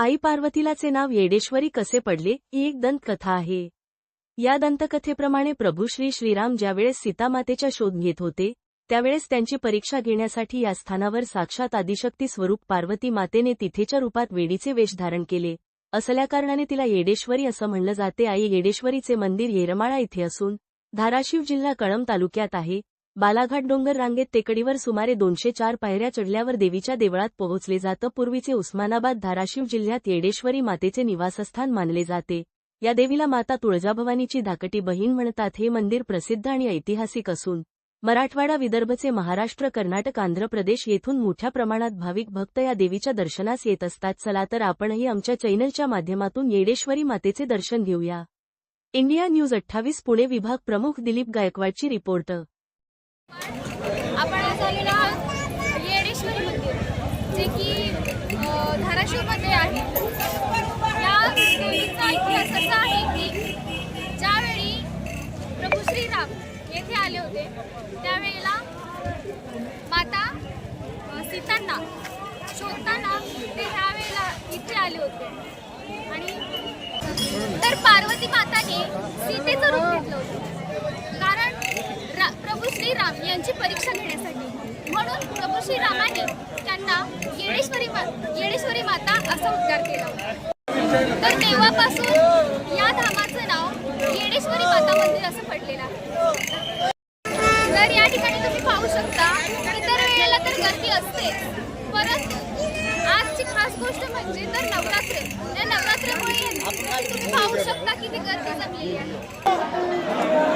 आई पार्वतीलाचे नाव येडेश्वरी कसे पडले ही एक दंतकथा आहे. या दंतकथेप्रमाणे प्रभू श्री श्रीराम ज्यावेळेस सीतामातेच्या शोध घेत होते त्यावेळेस त्यांची परीक्षा घेण्यासाठी या स्थानावर साक्षात आदिशक्ती स्वरूप पार्वती मातेने तिथेच्या रूपात वेडीचे वेश धारण केले. असल्या कारणाने तिला येडेश्वरी असं म्हणलं जाते. आई येडेश्वरीचे मंदिर येरमाळा इथे असून धाराशिव जिल्हा कळंब तालुक्यात आहे. बालाघाट डोंगर रांगेत टेकडीवर सुमारे दोनशे चार पायऱ्या चढल्यावर देवीच्या देवळात पोहोचले जातं. पूर्वीचे उस्मानाबाद धाराशिव जिल्ह्यात येडेश्वरी मातेचे निवासस्थान मानले जाते. या देवीला माता तुळजाभवानीची धाकटी बहीण म्हणतात. हे मंदिर प्रसिद्ध आणि ऐतिहासिक असून मराठवाडा विदर्भचे महाराष्ट्र कर्नाटक आंध्र प्रदेश येथून मोठ्या प्रमाणात भाविक भक्त या देवीच्या दर्शनास येत असतात. चला तर आपणही आमच्या चॅनलच्या माध्यमातून येडेश्वरी मातेचे दर्शन घेऊया. इंडिया न्यूज अठ्ठावीस पुणे विभाग प्रमुख दिलीप गायकवाडची रिपोर्ट. आपण आज आलेलो आहोत येडेश्वरी मंदिर जे की धाराशिवमध्ये आहे. या देवीचा इतिहास असा आहे की ज्यावेळी प्रभू श्रीराम येथे आले होते त्यावेळेला माता सीतांना शोधताना ते ह्यावेळेला इथे आले होते. आणि तर पार्वती माताने सीतेचं रूप घेतलं होतं कारण रा- प्रभू श्रीराम यांची परीक्षा घेण्यासाठी म्हणून प्रभू श्रीरामाने त्यांना येडेश्वरी मा येडेश्वरी माता असा उद्गार केला. तर तेव्हापासून या धामाचं नाव येडेश्वरी माता मंदिर असं पडलेलं आहे. तर या ठिकाणी तुम्ही पाहू शकता इतर वेळेला तर गर्दी असते परंतु आजची खास गोष्ट म्हणजे तर नवरात्र. या नवरात्रीमुळे तुम्ही पाहू शकता किती गर्दी जमलेली आहे.